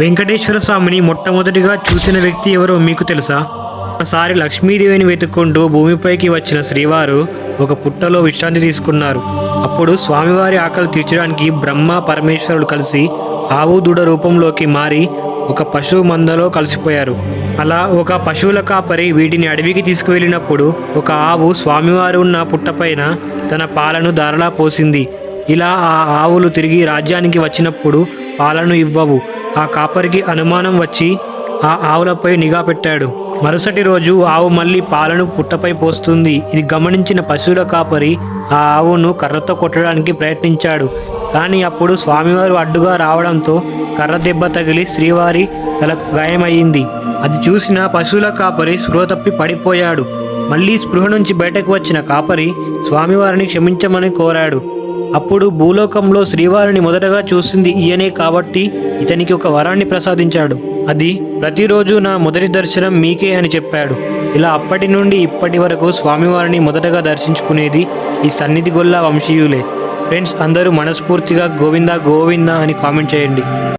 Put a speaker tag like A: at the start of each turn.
A: వెంకటేశ్వర స్వామిని మొట్టమొదటిగా చూసిన వ్యక్తి ఎవరో మీకు తెలుసా? ఒకసారి లక్ష్మీదేవిని వెతుక్కుంటూ భూమిపైకి వచ్చిన శ్రీవారు ఒక పుట్టలో విశ్రాంతి తీసుకున్నారు. అప్పుడు స్వామివారి ఆకలి తీర్చడానికి బ్రహ్మ పరమేశ్వరుడు కలిసి ఆవు దూడ రూపంలోకి మారి ఒక పశువు మందలో కలిసిపోయారు. అలా ఒక పశువుల కాపరి వీటిని అడవికి తీసుకువెళ్ళినప్పుడు ఒక ఆవు స్వామివారు ఉన్న పుట్టపైన తన పాలను ధారలా పోసింది. ఇలా ఆ ఆవులు తిరిగి రాజ్యానికి వచ్చినప్పుడు పాలను ఇవ్వవు. ఆ కాపరికి అనుమానం వచ్చి ఆ ఆవులపై నిఘా పెట్టాడు. మరుసటి రోజు ఆవు మళ్ళీ పాలను పుట్టపై పోస్తుంది. ఇది గమనించిన పశువుల కాపరి ఆ ఆవును కర్రతో కొట్టడానికి ప్రయత్నించాడు. కానీ అప్పుడు స్వామివారు అడ్డుగా రావడంతో కర్ర దెబ్బ తగిలి శ్రీవారి తలకు గాయమయ్యింది. అది చూసిన పశువుల కాపరి స్పృహ తప్పి పడిపోయాడు. మళ్ళీ స్పృహ నుంచి బయటకు వచ్చిన కాపరి స్వామివారిని క్షమించమని కోరాడు. అప్పుడు భూలోకంలో శ్రీవారిని మొదటగా చూసింది ఈయనే కాబట్టి ఇతనికి ఒక వరాన్ని ప్రసాదించాడు. అది ప్రతిరోజు నా మొదటి దర్శనం మీకే అని చెప్పాడు. ఇలా అప్పటి నుండి ఇప్పటి వరకు స్వామివారిని మొదటగా దర్శించుకునేది ఈ సన్నిధి గొల్ల వంశీయులే. ఫ్రెండ్స్ అందరూ మనస్ఫూర్తిగా గోవిందా గోవిందా అని కామెంట్ చేయండి.